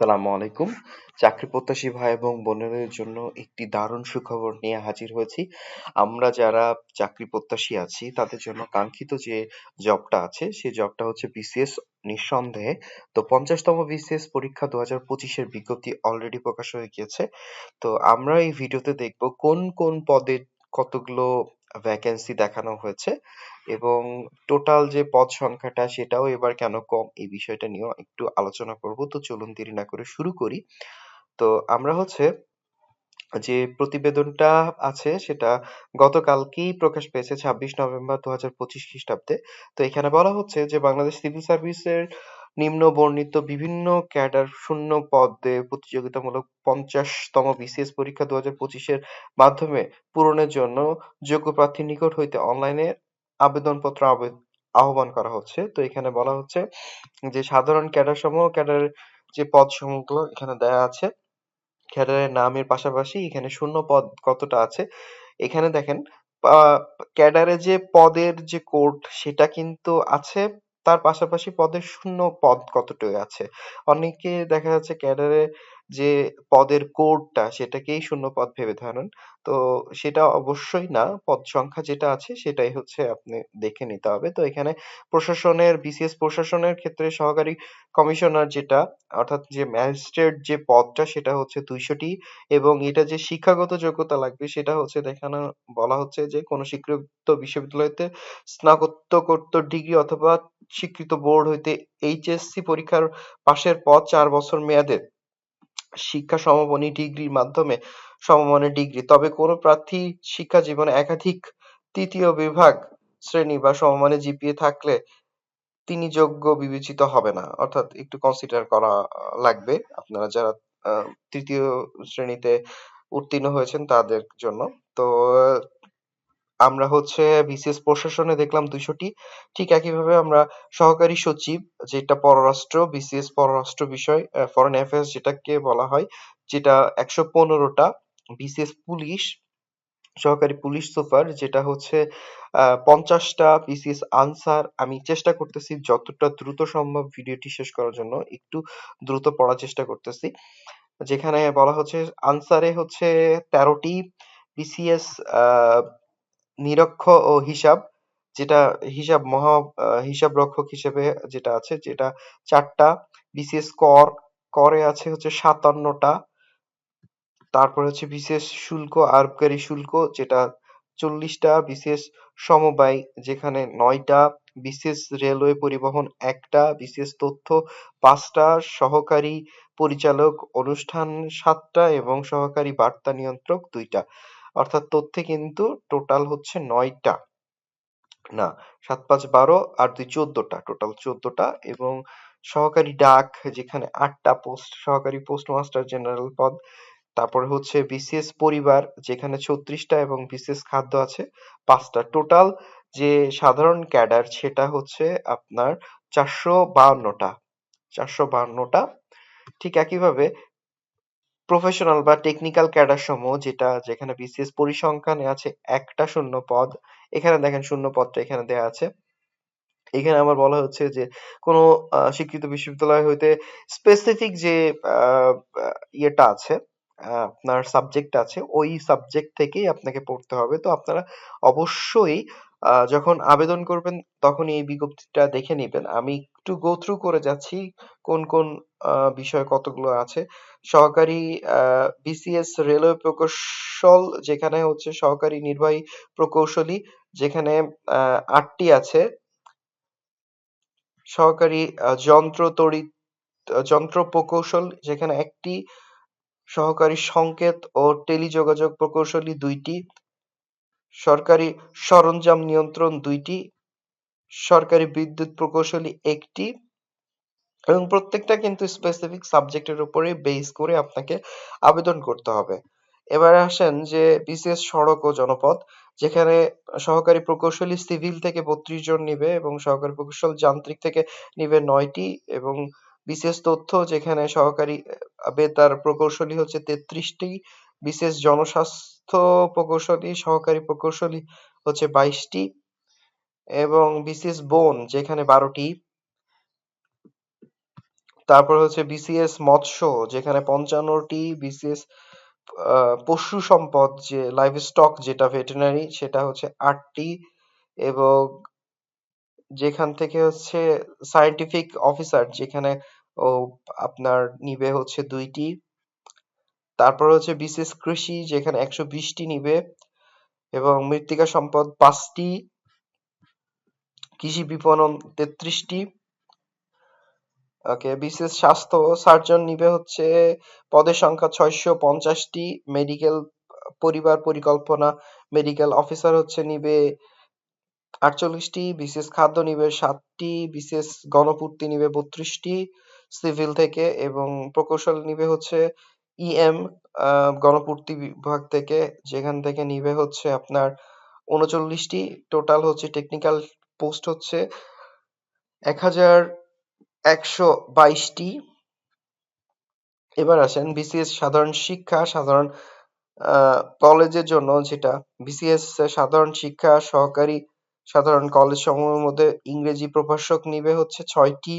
আসসালামু আলাইকুম। চাকরি প্রত্যাশী ভাই এবং বোনেদের জন্য একটি দারুণ সুখবর নিয়ে হাজির হয়েছি। আমরা যারা চাকরি প্রত্যাশী আছি, তাদের জন্য কাঙ্ক্ষিত যে জবটা আছে সেই জবটা হচ্ছে বিসিএস নিঃসন্দেহে। তো পঞ্চাশতম বিসিএস পরীক্ষা দু হাজার পঁচিশের বিজ্ঞপ্তি অলরেডি প্রকাশ হয়ে গিয়েছে। তো আমরা এই ভিডিওতে দেখব কোন কোন পদে কতগুলো ভ্যাকেন্সি দেখানো হয়েছে এবং টোটাল যে পদ সংখ্যাটা সেটাও এবার কেন কম এই বিষয়টা নিয়েও একটু আলোচনা করব। তো চলুন দেরি না করে শুরু করি। তো আমরা হচ্ছে যে প্রতিবেদনটা আছে সেটা গতকালকেই প্রকাশ পেয়েছে ছাব্বিশ নভেম্বর দু হাজার পঁচিশ খ্রিস্টাব্দে। তো এখানে বলা হচ্ছে যে বাংলাদেশ সিভিল সার্ভিসের নিম্ন বর্ণিত বিভিন্ন ক্যাডার শূন্য পদে প্রতিযোগিতামূলক পঞ্চাশতম বিসিএস পরীক্ষা দু হাজার পঁচিশের মাধ্যমে পূরণের জন্য যোগ্য প্রার্থীর নিকট হইতে অনলাইনে আবেদনপত্র আহ্বান করা হচ্ছে। তো এখানে বলা হচ্ছে যে, সাধারণ ক্যাডার সমূহ ক্যাডার যে পদ সমূহগুলো এখানে দেয়া আছে, ক্যাডারের নামের পাশাপাশি এখানে শূন্য পদ কতটা আছে, এখানে দেখেন ক্যাডারে যে পদের যে কোড সেটা কিন্তু আছে তার পাশাপাশি পদের শূন্য পদ কতটুকু আছে? অনেকে দেখা যাচ্ছে ক্যাডারে যে পদের কোডটা সেটাকেই শূন্য পদ ভেবে ধরেন তো সেটা অবশ্যই না, পদ সংখ্যা যেটা আছে সেটাই হচ্ছে আপনি দেখে নিতে হবে। তো এখানে প্রশাসনের, বিসিএস প্রশাসনের ক্ষেত্রে সহকারী কমিশনার যেটা, অর্থাৎ যে ম্যাজিস্ট্রেট যে পদটা সেটা হচ্ছে দুইশোটি এবং এটা যে শিক্ষাগত যোগ্যতা লাগবে সেটা হচ্ছে দেখানো, বলা হচ্ছে যে কোনো স্বীকৃত বিশ্ববিদ্যালয়তে স্নাতকোত্তর ডিগ্রি অথবা স্বীকৃত বোর্ড হইতে এইচএসসি পরীক্ষার পাশের পদ চার বছর মেয়াদের শিক্ষা সমমানী ডিগ্রির মাধ্যমে সমমানের ডিগ্রি। তবে কোনো প্রার্থী শিক্ষা জীবনে একাধিক তৃতীয় বিভাগ শ্রেণি বা সমমানের জিপিএ থাকলে তিনি যোগ্য বিবেচিত হবে না। অর্থাৎ একটু কনসিডার করা লাগবে আপনারা যারা তৃতীয় শ্রেণীতে উত্তীর্ণ হয়েছেন তাদের জন্য। তো আমরা হচ্ছে বিসিএস প্রশাসনে দেখলাম দুইশোটি। ঠিক একইভাবে আমরা সহকারী সচিব, যেটা পররাষ্ট্র, বিসিএস পররাষ্ট্র বিষয় ফরেন অ্যাফেয়ার্স যেটাকে বলা হয়, যেটা একশো পনেরোটা। বিসিএস পুলিশ, সহকারী পুলিশ সুপার, যেটা হচ্ছে পঞ্চাশটা বিসিএস আনসার। আমি চেষ্টা করতেছি যতটা দ্রুত সম্ভব ভিডিওটি শেষ করার জন্য, একটু দ্রুত পড়ার চেষ্টা করতেছি। যেখানে বলা হচ্ছে, আনসারে হচ্ছে তেরোটি বিসিএস নিরক্ষ ও হিসাব, যেটা হিসাব মহা হিসাব রক্ষক হিসেবে যেটা আছে, যেটা চারটা বিশেষ কর, করে আছে হচ্ছে সাতান্নটা। তারপর হচ্ছে বিশেষ শুল্ক, আরোপকারী শুল্ক, যেটা চল্লিশটা, বিশেষ সমবায়, যেখানে নয়টা, বিশেষ রেলওয়ে পরিবহন একটা, বিশেষ তথ্য পাঁচটা, সহকারী পরিচালক অনুষ্ঠান সাতটা এবং সহকারী বার্তা নিয়ন্ত্রক দুইটা। অর্থাৎ তথ্যে কিন্তু টোটাল হচ্ছে নয়টা। না, সাত, পাঁচ, বারো আর দুই, চোদ্দটা। টোটাল চোদ্দটা এবং সহকারী ডাক যেখানে আটটা পোস্ট সহকারী পোস্ট মাস্টার জেনারেল পদ। তারপরে হচ্ছে বিসিএস পরিবার যেখানে ছত্রিশটা এবং বিসিএস খাদ্য আছে, পাঁচটা। টোটাল যে সাধারণ ক্যাডার সেটা হচ্ছে আপনার চারশো বাহান্নটা। চারশো বাহান্নটা। ঠিক একইভাবে প্রফেশনাল বা টেকনিক্যাল ক্যাডার সমূহ, যেটা যেখানে বিসিএস পরিসংখ্যানে আছে, একটা শূন্য পদ। এখানে দেখেন শূন্য পদটা এখানে দেয়া আছে। এখানে আমার বলা হচ্ছে যে, কোনো স্বীকৃত বিশ্ববিদ্যালয় হইতে স্পেসিফিক যে ইয়েটা আছে আপনার সাবজেক্ট আছে, ওই সাবজেক্ট থেকেই আপনাকে পড়তে হবে। তো আপনারা অবশ্যই যখন আবেদন করবেন তখনই এই বিজ্ঞপ্তিটা দেখে নেবেন। আমি একটু গো থ্রু করে যাচ্ছি কোন কোন বিষয় কতগুলো আছে। সহকারী বিসিএস রেলওয়ে প্রকৌশল যেখানে হচ্ছে সহকারী নির্বাহী প্রকৌশলী যেখানে আটটি আছে। সহকারী যন্ত্র তড়িৎ যন্ত্র প্রকৌশল যেখানে একটি। সহকারী সংকেত ও টেলিযোগাযোগ প্রকৌশলী দুইটি, সরকারি সরঞ্জাম নিয়ন্ত্রণ দুইটি, সরকারি বিদ্যুৎ প্রকৌশলী একটি এবং প্রত্যেকটা কিন্তু স্পেসিফিক সাবজেক্টের উপরে বেস করে আপনাকে আবেদন করতে হবে। এবারে আসেন যে বিসিএস সড়ক ও জনপথ যেখানে সহকারী প্রকৌশলী সিভিল থেকে বত্রিশ জন নিবে এবং সহকারী প্রকৌশল যান্ত্রিক থেকে নিবে নয়টি এবং বিশেষ তথ্য যেখানে সহকারী বেতার প্রকৌশলী হচ্ছে তেত্রিশটি বিশেষ জনস্বাস্থ্য প্রকৌশলী, সহকারী প্রকৌশলী হচ্ছে বাইশটি এবং বিশেষ বন যেখানে বারোটি। তারপর হচ্ছে বিসিএস মৎস্য, যেখানে পঞ্চান্নটি। বিসিএস পশু সম্পদ, যে লাইভ স্টক যেটা ভেটেরিনারি সেটা হচ্ছে আটটি এবং যেখান থেকে হচ্ছে সায়েন্টিফিক অফিসার যেখানে ও আপনার নিবে হচ্ছে দুইটি। তারপর হচ্ছে বিশেষ কৃষি, যেখানে একশো বিশটি নিবে এবং মৃত্তিকা সম্পদ পাঁচটি, কৃষি বিপণন তেত্রিশটি। ওকে, বিশেষ স্বাস্থ্য সার্জন নিবে হচ্ছে পদের সংখ্যা ছয়শো পঞ্চাশটি, মেডিকেল পরিবার পরিকল্পনা, মেডিকেল অফিসার হচ্ছে নিবে আটচল্লিশটি, বিশেষ খাদ্য নিবে সাতটি, বিশেষ গণপূর্তি নিবে বত্রিশটি, সিভিল থেকে এবং প্রকৌশল নিবে হচ্ছে ইএম গণপূর্তি বিভাগ থেকে যেখান থেকে নিবে হচ্ছে আপনার উনচল্লিশটি। টোটাল হচ্ছে টেকনিক্যাল পোস্ট হচ্ছে এক হাজার একশো বাইশটি। এবার আসেন বিসিএস সাধারণ শিক্ষা, সাধারণ কলেজের জন্য যেটা। বিসিএস সাধারণ শিক্ষা, সহকারী সাধারণ কলেজ সমূহের মধ্যে ইংরেজি প্রভাষক নিবে হচ্ছে ছয়টি।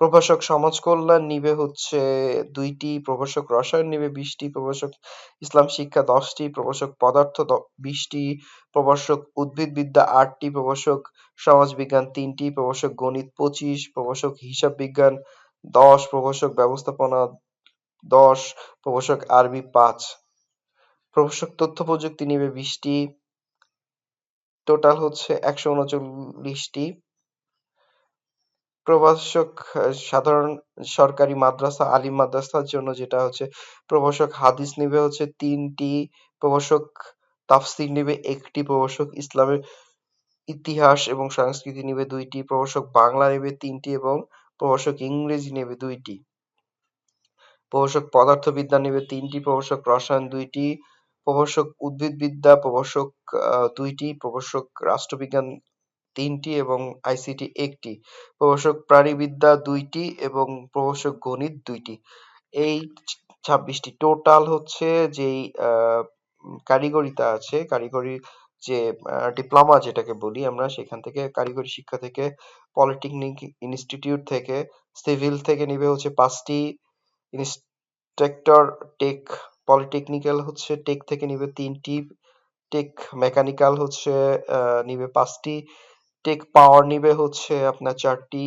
প্রভাষক সমাজ কল্যাণ নিবে হচ্ছে দুইটি, প্রভাষক রসায়ন নিবে বিশটি, প্রভাষক ইসলাম শিক্ষা দশটি, প্রভাষক পদার্থ বিশটি, প্রভাষক উদ্ভিদবিদ্যা আটটি, প্রভাষক সমাজবিজ্ঞান তিনটি, প্রভাষক গণিত পঁচিশ, প্রভাষক হিসাব বিজ্ঞান দশ, প্রভাষক ব্যবস্থাপনা দশ, প্রভাষক আরবি পাঁচ। প্রভাষক তথ্য প্রযুক্তি নিবে বিশটি, টোটাল হচ্ছে একশো উনচল্লিশটি। প্রভাষক সাধারণ সরকারি মাদ্রাসা, আলিম মাদ্রাসার জন্য যেটা হচ্ছে প্রভাষক হাদিস নিবে হচ্ছে তিনটি প্রভাষক, তাফসির নিবে একটি প্রভাষক, ইসলামের ইতিহাস এবং সংস্কৃতি নিবে দুইটি, প্রভাষক বাংলা নেবে তিনটি এবং প্রভাষক ইংরেজি নেবে দুইটি। প্রভাষক পদার্থবিদ্যা নেবে তিনটি, প্রভাষক রসায়ন দুইটি, প্রভাষক উদ্ভিদবিদ্যা, প্রভাষক দুইটি, প্রভাষক রাষ্ট্রবিজ্ঞান তিনটি এবং আইসিটি একটি। প্রভাষক প্রাণীবিদ্যা দুইটি এবং প্রভাষক গণিত দুইটি। এই ছাব্বিশটি টোটাল হচ্ছে যেই কারিগরিতা আছে, কারিগরি যে ডিপ্লোমা যেটাকে বলি আমরা, সেখান থেকে কারিগরি শিক্ষা থেকে পলিটেকনিক ইনস্টিটিউট থেকে সিভিল থেকে নিবে হচ্ছে পাঁচটি। ইনস্ট্রাক্টর টেক পলিটেকনিক্যাল হচ্ছে টেক থেকে নিবে তিনটি। টেক মেকানিক্যাল হচ্ছে নিবে পাঁচটি। টেক পাওয়ার নিবে হচ্ছে আপনার চারটি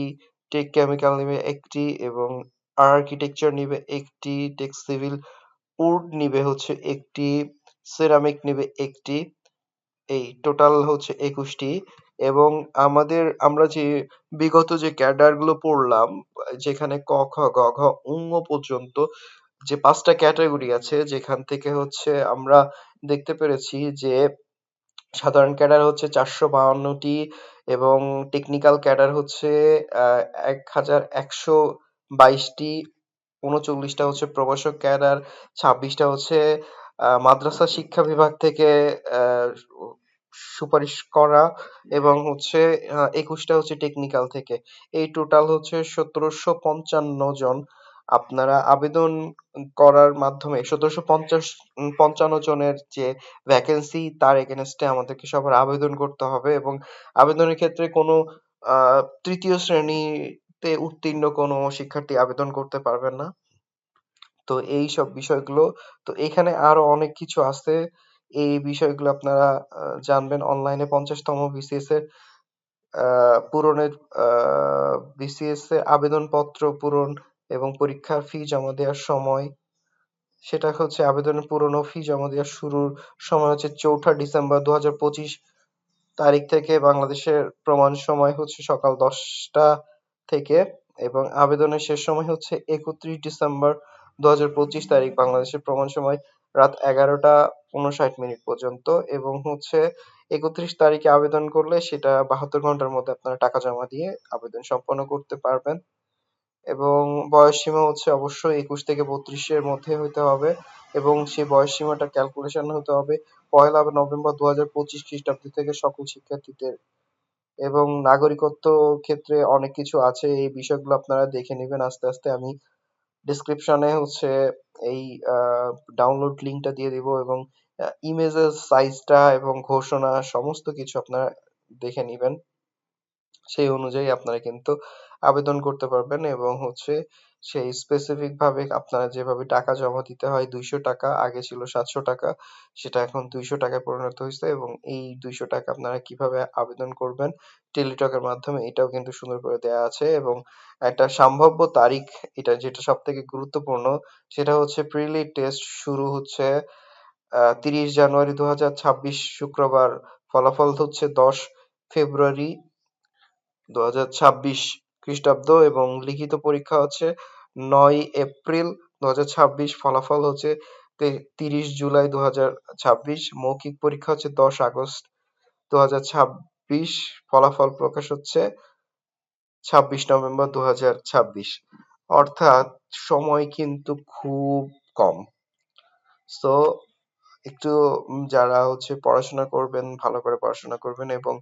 টেক কেমিক্যাল নিবে একটি এবং আর্কিটেকচার নিবে একটি টেক সিভিল উড নিবে হচ্ছে একটি সেরামিক নিবে একটি, এই টোটাল হচ্ছে একুশটি এবং আমাদের, আমরা যে বিগত যে ক্যাডারগুলো পড়লাম, যেখানে ক, খ, গ, ঘ পর্যন্ত যে পাঁচটা ক্যাটাগরি আছে, যেখান থেকে হচ্ছে আমরা দেখতে পেরেছি যে সাধারণ ক্যাডার হচ্ছে চারশো বাহান্নটি এবং টেকনিক্যাল ক্যাডার হচ্ছে এক হাজার একশো বাইশটি। উনচল্লিশটা হচ্ছে প্রবাসক ক্যাডার, ছাব্বিশটা হচ্ছে মাদ্রাসা শিক্ষা বিভাগ থেকে সুপারিশ করা এবং হচ্ছে একুশটা হচ্ছে টেকনিক্যাল থেকে। এই টোটাল হচ্ছে সতেরোশো পঞ্চান্ন জন। আপনারা আবেদন করার মাধ্যমে সতেরোশো পঞ্চাশ পঞ্চান্ন জনের যে ভ্যাকেন্সি তার এগেনস্টে আমাদেরকে সবার আবেদন করতে হবে এবং আবেদনের ক্ষেত্রে কোনো তৃতীয় শ্রেণীতে উত্তীর্ণ কোনো শিক্ষার্থী আবেদন করতে পারবেন না। তো এই সব বিষয়গুলো, তো এখানে আরও অনেক কিছু আছে। এই বিষয়গুলো আপনারা জানবেন অনলাইনে পঞ্চাশতম বিসিএস এর পূরণের বিসিএস এর আবেদনপত্র পূরণ এবং পরীক্ষার ফি জমা দেওয়ার সময়, সেটা হচ্ছে আবেদনের পুরনো ফি জমা দেওয়ার শুরুর সময় হচ্ছে চৌঠা ডিসেম্বর দু হাজার পঁচিশ তারিখ থেকে বাংলাদেশের প্রমাণ সময় হচ্ছে সকাল দশটা থেকে এবং আবেদনের শেষ সময় হচ্ছে একত্রিশ ডিসেম্বর দু হাজার পঁচিশ তারিখ বাংলাদেশের প্রমাণ সময় রাত এগারোটা উনষাট মিনিট পর্যন্ত এবং হচ্ছে একত্রিশ তারিখে আবেদন করলে সেটা বাহাত্তর ঘণ্টার মধ্যে আপনারা টাকা জমা দিয়ে আবেদন সম্পন্ন করতে পারবেন। এবং বয়স সীমা হচ্ছে অবশ্যই একুশ থেকে বত্রিশের মধ্যে হইতে হবে এবং সেই বয়স সীমাটা ক্যালকুলেশন হতে হবে পয়লা নভেম্বর দু হাজার পঁচিশ খ্রিস্টাব্দ থেকে সকল শিক্ষার্থীদের। এবং নাগরিকত্ব ক্ষেত্রে অনেক কিছু আছে, এই বিষয়গুলো আপনারা দেখে নেবেন। আস্তে আস্তে আমি ডিসক্রিপশনে হচ্ছে এই ডাউনলোড লিঙ্কটা দিয়ে দিব এবং ইমেজের সাইজটা এবং ঘোষণা, সমস্ত কিছু আপনারা দেখে নেবেন। সেই অনুযায়ী আপনারা কিন্তু আবেদন করতে পারবেন এবং হচ্ছে সেই স্পেসিফিক ভাবে আপনারা যেভাবে টাকা জমা দিতে হয় দুইশো টাকা, আগে ছিল সাতশো টাকা, সেটা এখন দুইশো টাকায় পরিণত হয়েছে এবং এই দুইশো টাকা আপনারা কীভাবে আবেদন করবেন টেলিটকের মাধ্যমে এটাও কিন্তু সুন্দর করে দেয়া আছে এবং একটা সম্ভাব্য তারিখ এটা যেটা সব থেকে গুরুত্বপূর্ণ সেটা হচ্ছে প্রিলি টেস্ট শুরু হচ্ছে তিরিশ জানুয়ারি দু ছাব্বিশ শুক্রবার, ফলাফল হচ্ছে দশ ফেব্রুয়ারি দু ছাব্বিশ। খ্রিস্টাব্দ এবং লিখিত পরীক্ষা হচ্ছে নয় এপ্রিল দু ছাব্বিশ, ফলাফল হচ্ছে তিরিশ জুলাই দু ছাব্বিশ, মৌখিক পরীক্ষা হচ্ছে দশ আগস্ট দু ছাব্বিশ, ফলাফল প্রকাশ হচ্ছে ছাব্বিশ নভেম্বর দু ছাব্বিশ। অর্থাৎ সময় কিন্তু খুব কম। সো, একটু যারা হচ্ছে পড়াশোনা করবেন, ভালো করে পড়াশোনা করবেন এবং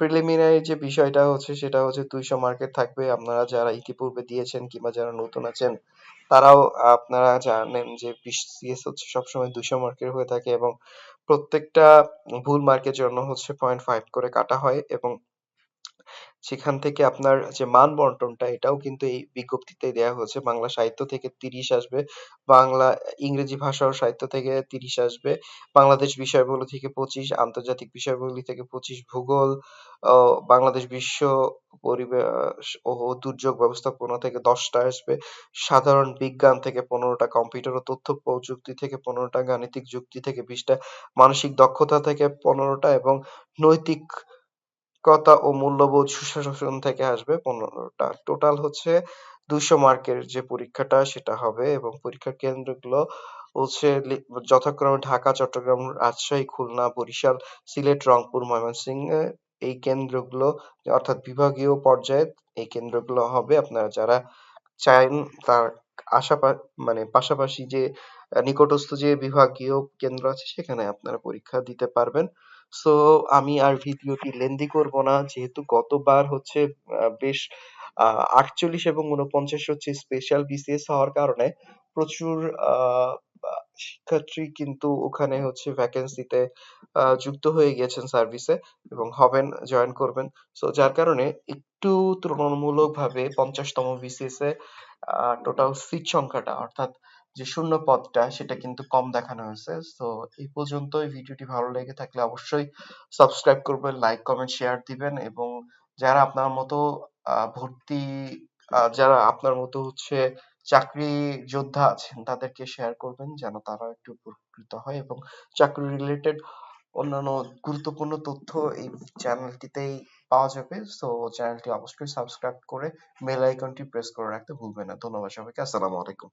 প্রিলিমিনারি যে বিষয়টা হচ্ছে সেটা হচ্ছে দুইশো মার্কের থাকবে। আপনারা যারা ইতিপূর্বে দিয়েছেন কিংবা যারা নতুন আছেন, তারাও আপনারা জানেন যে বিসিএস হচ্ছে সবসময় দুইশো মার্কের হয়ে থাকে এবং প্রত্যেকটা ভুল মার্কের জন্য হচ্ছে পয়েন্ট ফাইভ করে কাটা হয় এবং সেখান থেকে আপনার যে মান বন্টনটা, এটাও কিন্তু এই বিজ্ঞপ্তিতে দেয়া হয়েছে। বাংলা সাহিত্য থেকে তিরিশ আসবে, বাংলা, ইংরেজি ভাষা ও সাহিত্য থেকে তিরিশ আসবে, বাংলাদেশ বিষয়বস্তু থেকে পঁচিশ, আন্তর্জাতিক বিষয়বস্তু থেকে পঁচিশ, ভূগোল বাংলাদেশ বিশ্ব পরিবেশ ও দুর্যোগ ব্যবস্থাপনা থেকে দশটা আসবে, সাধারণ বিজ্ঞান থেকে পনেরোটা, কম্পিউটার ও তথ্য প্রযুক্তি থেকে পনেরোটা, গাণিতিক যুক্তি থেকে বিশটা, মানসিক দক্ষতা থেকে পনেরোটা এবং নৈতিক নৈতিকতা ও মূল্যবোধ সুশাসন থেকে আসবে পনেরোটা। টোটাল হচ্ছে দুইশো মার্কের যে পরীক্ষাটা, সেটা হবে এবং পরীক্ষার কেন্দ্রগুলো হচ্ছে যথাক্রমে ঢাকা, চট্টগ্রাম, রাজশাহী, খুলনা, বরিশাল, সিলেট, রংপুর, ময়মনসিংহ, এই কেন্দ্রগুলো, অর্থাৎ বিভাগীয় পর্যায়ে এই কেন্দ্রগুলো হবে। আপনারা যারা চান তার আশা মানে পাশাপাশি যে নিকটস্থ যে বিভাগীয় কেন্দ্র আছে, সেখানে আপনারা পরীক্ষা দিতে পারবেন। সো আমি আর ভিডিওটি লেন্দি করব না। যেহেতু গতবার হচ্ছে বেশ আটচল্লিশ এবং উনপঞ্চাশ হচ্ছে স্পেশাল বিসিএস হওয়ার কারণে প্রচুর শিক্ষার্থী কিন্তু ওখানে হচ্ছে ভ্যাকেন্সিতে যুক্ত হয়ে গেছেন সার্ভিসে এবং হবেন জয়েন করবেন। সো যার কারণে একটু তুলনামূলকভাবে পঞ্চাশতম বিসিএস এ টোটাল সিট সংখ্যাটা, অর্থাৎ যে শূন্য পদটা সেটা কিন্তু কম দেখানো হয়েছে। তো এই পর্যন্তই। ভিডিওটি ভালো লেগে থাকলে অবশ্যই সাবস্ক্রাইব করবেন লাইক কমেন্ট শেয়ার দিবেন এবং যারা আপনার মতো ভর্তি যারা আপনার মতো হচ্ছে চাকরি যোদ্ধা আছেন, তাদেরকে শেয়ার করবেন যেন তারা একটু উপকৃত হয় এবং চাকরি রিলেটেড অন্যান্য গুরুত্বপূর্ণ তথ্য এই চ্যানেলটিতেই পাওয়া যাবে। সো চ্যানেলটি অবশ্যই সাবস্ক্রাইব করে বেল আইকনটি প্রেস করে রাখতে ভুলবেন না। ধন্যবাদ সবাইকে। আসসালামু আলাইকুম।